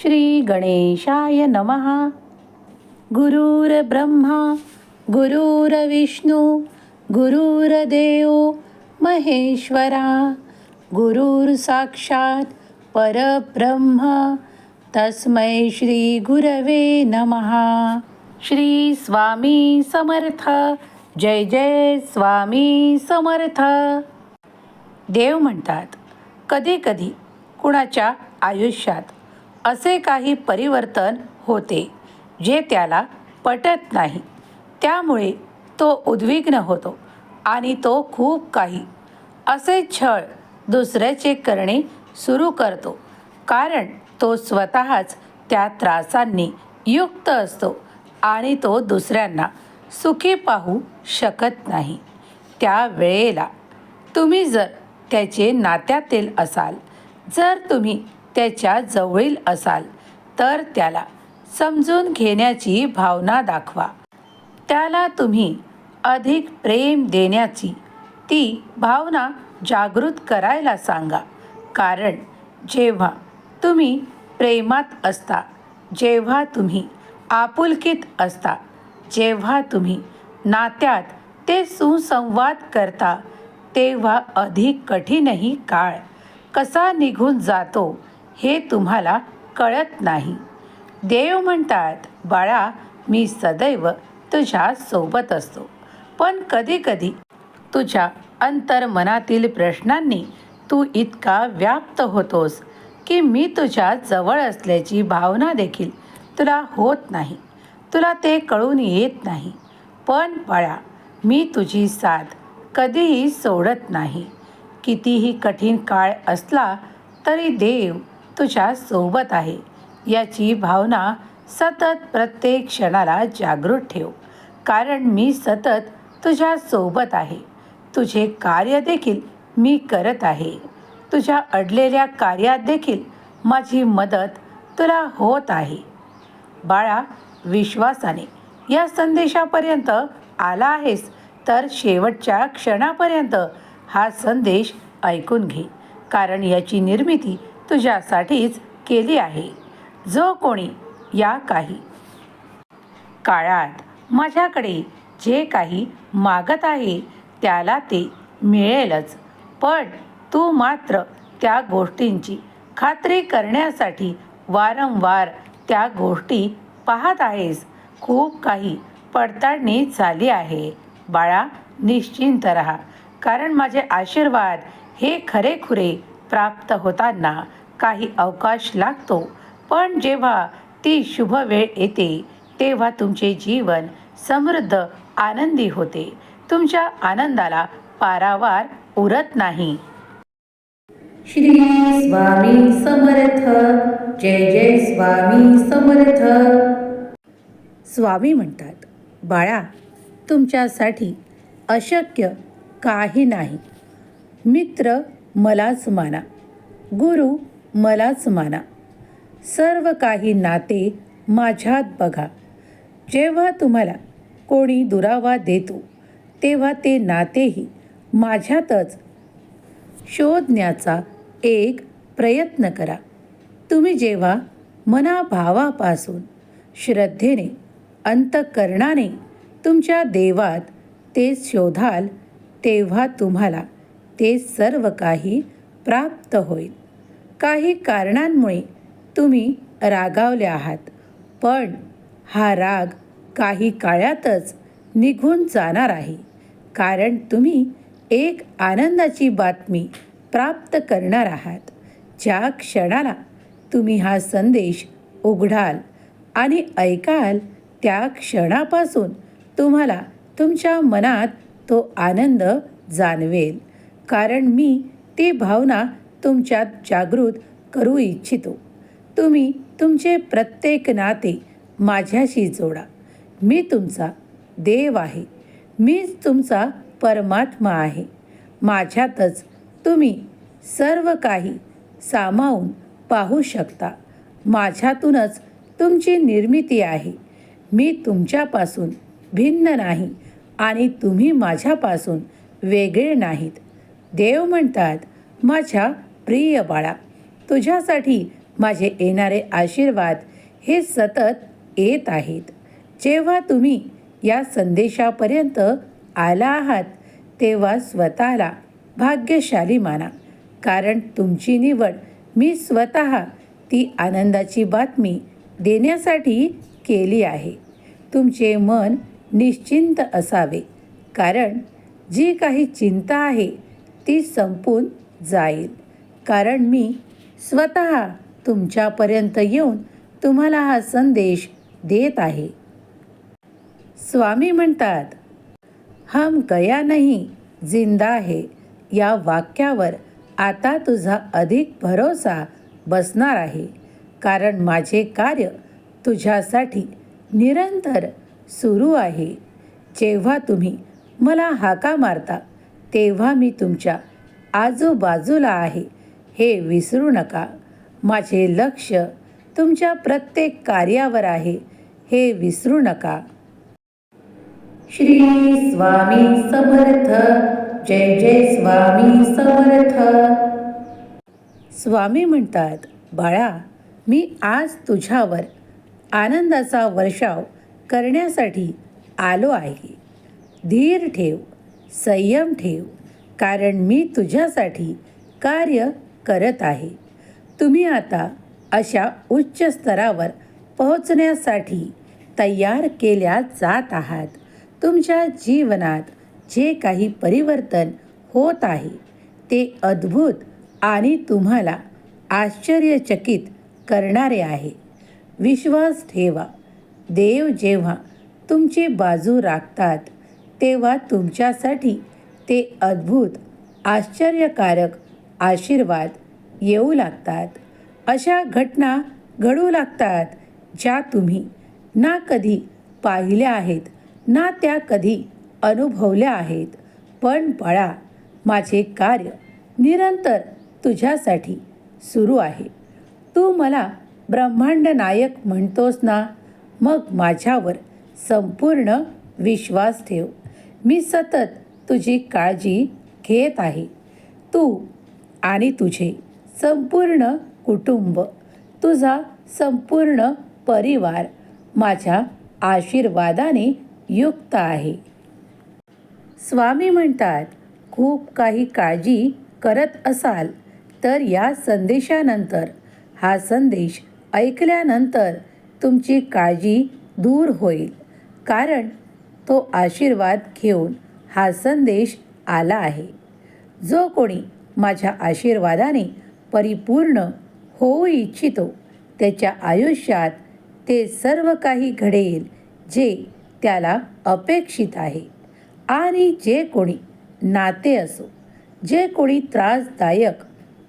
श्री गणेशाय नमः. गुरुर्ब्रह्मा गुरुर्विष्णू गुरुर्देव महेश्वरा गुरुर्साक्षात परब्रह्म. तस्मै श्री गुरवे नमः. श्री स्वामी समर्थ. जय जय स्वामी समर्थ. देव म्हणतात कधीकधी कुणाच्या आयुष्यात असे काही परिवर्तन होते जे त्याला पटत नाही. त्यामुळे तो उद्विग्न होतो आणि तो खूप काही असे छळ दुसऱ्याचे करणे सुरू करतो. कारण तो स्वतःच त्या त्रासांनी युक्त असतो आणि तो दुसऱ्यांना सुखी पाहू शकत नाही. त्या वेळेला तुम्ही जर त्याचे नात्यातील असाल जर तुम्ही त्याच्या जवळील असाल तर त्याला समजून घेण्याची भावना दाखवा. त्याला तुम्ही अधिक प्रेम देण्याची ती भावना जागृत करायला सांगा. कारण जेव्हा तुम्ही प्रेमात असता जेव्हा तुम्ही आपुलकीत असता जेव्हा तुम्ही नात्यात ते सुसंवाद करता तेव्हा अधिक कठीणही काळ कसा निघून जातो हे तुम्हाला कळत नाही. देव म्हणतात बाळा मी सदैव तुझ्या सोबत असतो. पण कधीकधी तुझ्या अंतर्मनातील प्रश्नांनी तू इतका व्याप्त होतोस की मी तुझ्या जवळ असल्याची भावना देखील तुला होत नाही. तुला ते कळून येत नाही. पण बाळा मी तुझी साथ कधीही सोडत नाही. कितीही कठीण काळ असला तरी देव तुझ्या सोबत आहे. याची भावना सतत प्रत्येक क्षणाला जागृत ठेव. कारण मी सतत तुझ्या सोबत आहे. तुझे कार्य देखील मी करत आहे. तुझ्या अडलेल्या कार्यात देखील माझी मदत तुला होत आहे. बाळा विश्वासाने या संदेशापर्यंत आला आहेस तर शेवटच्या क्षणापर्यंत हा संदेश ऐकून घे. कारण याची निर्मिती तुझ्यासाठीच केली आहे. जो कोणी या काही काळात माझ्याकडे जे काही मागत आहे त्याला ते मिळेलच. पण तू मात्र त्या गोष्टींची खात्री करण्यासाठी वारंवार त्या गोष्टी पाहत आहेस. खूप काही पडताळणी झाली आहे. बाळा निश्चिंत राहा. कारण माझे आशीर्वाद हे खरेखुरे प्राप्त होताना काही अवकाश लागतो. पण जेव्हा ती शुभ वेळ येते तेव्हा तुमचे जीवन समृद्ध आनंदी होते. तुमच्या आनंदाला पारावार उरत नाही. श्री स्वामी समर्थ. जय जय स्वामी समर्थ. स्वामी म्हणतात बाळा तुमच्यासाठी अशक्य काही नाही. मित्र मलाच माना. गुरु मलाच माना. सर्व काही नाते माझ्यात बघा. जेव्हा तुम्हाला कोणी दुरावा देतो तेव्हा ते नातेही माझ्यातच. शोधण्याचा एक प्रयत्न करा. तुम्ही जेव्हा मनाभावापासून श्रद्धेने अंतकरणाने तुमच्या देवात ते शोधाल तेव्हा तुम्हाला ते सर्व काही प्राप्त होईल. काही कारणांमुळे तुम्ही रागावले आहात पण हा राग काही काळातच निघून जाणार आहे कारण तुम्ही एक आनंदाची बातमी प्राप्त करणार आहात. ज्या क्षणाला तुम्ही हा संदेश उघडाल आणि ऐकाल त्या क्षणापासून तुम्हाला तुमच्या मनात तो आनंद जाणवेल. कारण मी ती भावना तुमच्यात जागृत करू इच्छितो. तुम्ही तुमचे प्रत्येक नाते माझ्याशी जोडा. मी तुमचा देव आहे. मीच तुमचा परमात्मा आहे. माझ्यातच तुम्ही सर्व काही सामावून पाहू शकता. माझ्यातूनच तुमची निर्मिती आहे. मी तुमच्यापासून भिन्न नाही आणि तुम्ही माझ्यापासून वेगळे नाहीत. देव म्हणतात माझ्या प्रिय बाळा तुझ्यासाठी माझे येणारे आशीर्वाद हे सतत येत आहेत. जेव्हा तुम्ही या संदेशापर्यंत आला आहात तेव्हा स्वतःला भाग्यशाली माना. कारण तुमची निवड मी स्वतः ती आनंदाची बातमी देण्यासाठी केली आहे. तुमचे मन निश्चिंत असावे. कारण जी काही चिंता आहे ती संपून जाईल. कारण मी स्वतः तुमच्यापर्यंत येऊन तुम्हाला हा संदेश देत आहे. स्वामी म्हणतात हम गया नाही जिंदा आहे या वाक्यावर आता तुझा अधिक भरोसा बसणार आहे. कारण माझे कार्य तुझ्यासाठी निरंतर सुरू आहे. जेव्हा तुम्ही मला हाका मारता तेव्हा मी तुमच्या आजूबाजूला आहे. हे विसरू नका. माझे लक्ष तुमच्या प्रत्येक कार्यावर आहे. हे विसरू नका. श्री स्वामी समर्थ. जय जय स्वामी समर्थ. स्वामी म्हणतात बाळा मी आज तुझ्यावर आनंदाचा वर्षाव करण्यासाठी आलो आहे. धीर ठेव. संयम ठेव कारण मी तुझ्यासाठी कार्य करत आहे. तुम्ही आता अशा उच्च स्तरावर पोहोचण्यासाठी तयार केल्या जात आहात. तुमच्या जीवनात जे काही परिवर्तन होत आहे ते अद्भुत आणि तुम्हाला आश्चर्यचकित करणारे आहे. विश्वास ठेवा. देव जेव्हा तुमची बाजू राखतात तेव्हा तुमच्यासाठी ते अद्भुत आश्चर्यकारक आशीर्वाद येऊ लागतात. अशा घटना घडू लागतात ज्या तुम्ही ना कधी पाहिल्या आहेत ना त्या कधी अनुभवल्या आहेत. पण बाळा माझे कार्य निरंतर तुझ्यासाठी सुरू आहे. तू मला ब्रह्मांड नायक म्हणतोस ना मग माझ्यावर संपूर्ण विश्वास ठेव. मी सतत तुझी काळजी घेत आहे. तू आणि तुझे संपूर्ण कुटुंब तुझा संपूर्ण परिवार माझ्या आशीर्वादाने युक्त आहे. स्वामी म्हणतात खूप काही काळजी करत असाल तर या संदेशानंतर हा संदेश ऐकल्यानंतर तुमची काळजी दूर होईल. कारण तो आशीर्वाद घेऊन हा संदेश आला आहे. जो कोणी माझ्या आशीर्वादाने परिपूर्ण होऊ इच्छितो त्याच्या आयुष्यात ते सर्व काही घडेल जे त्याला अपेक्षित आहे. आणि जे कोणी नाते असो जे कोणी त्रासदायक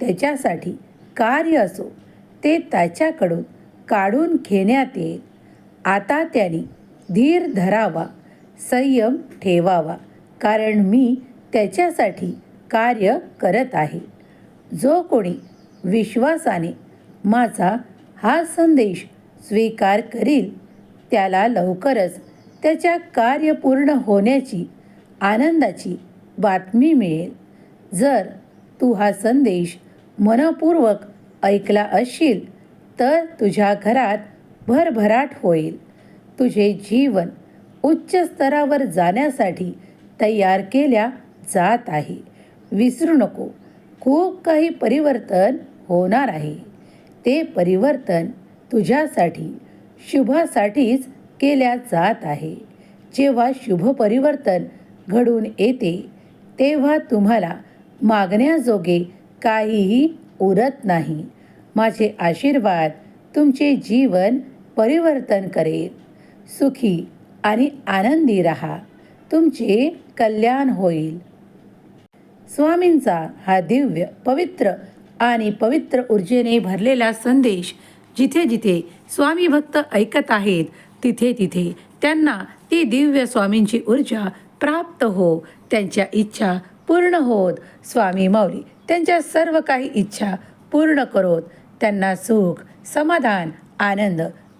त्याच्यासाठी कार्य असो ते त्याच्याकडून काढून घेण्यात येईल. आता त्याने धीर धरावा. संयम ठेवावा. कारण मी त्याच्यासाठी कार्य करत आहे. जो कोणी विश्वासाने माझा हा संदेश स्वीकार करील त्याला लवकरच त्याच्या कार्य पूर्ण होण्याची आनंदाची बातमी मिळेल. जर तू हा संदेश मनपूर्वक ऐकला असशील तर तुझ्या घरात भरभराट होईल. तुझे जीवन उच्च स्तरावर जाण्यासाठी तयार केल्या जात आहे. विसरू नको. खूप काही परिवर्तन होणार आहे. ते परिवर्तन तुझ्यासाठी शुभासाठीच केल्या जात आहे. जेव्हा शुभ परिवर्तन घडून येते तेव्हा तुम्हाला मागण्याजोगे काहीही उरत नाही. माझे आशीर्वाद तुमचे जीवन परिवर्तन करेल. सुखी आणि आनंदी राहा तुमचे कल्याण होईल. स्वामींचा हा दिव्य पवित्र आणि पवित्र ऊर्जेने भरलेला संदेश जिथे जिथे स्वामी भक्त ऐकत आहेत तिथे तिथे त्यांना ती दिव्य स्वामींची ऊर्जा प्राप्त हो त्यांच्या इच्छा पूर्ण होत. स्वामी माऊली त्यांच्या सर्व काही इच्छा पूर्ण करोत. त्यांना सुख समाधान आनंद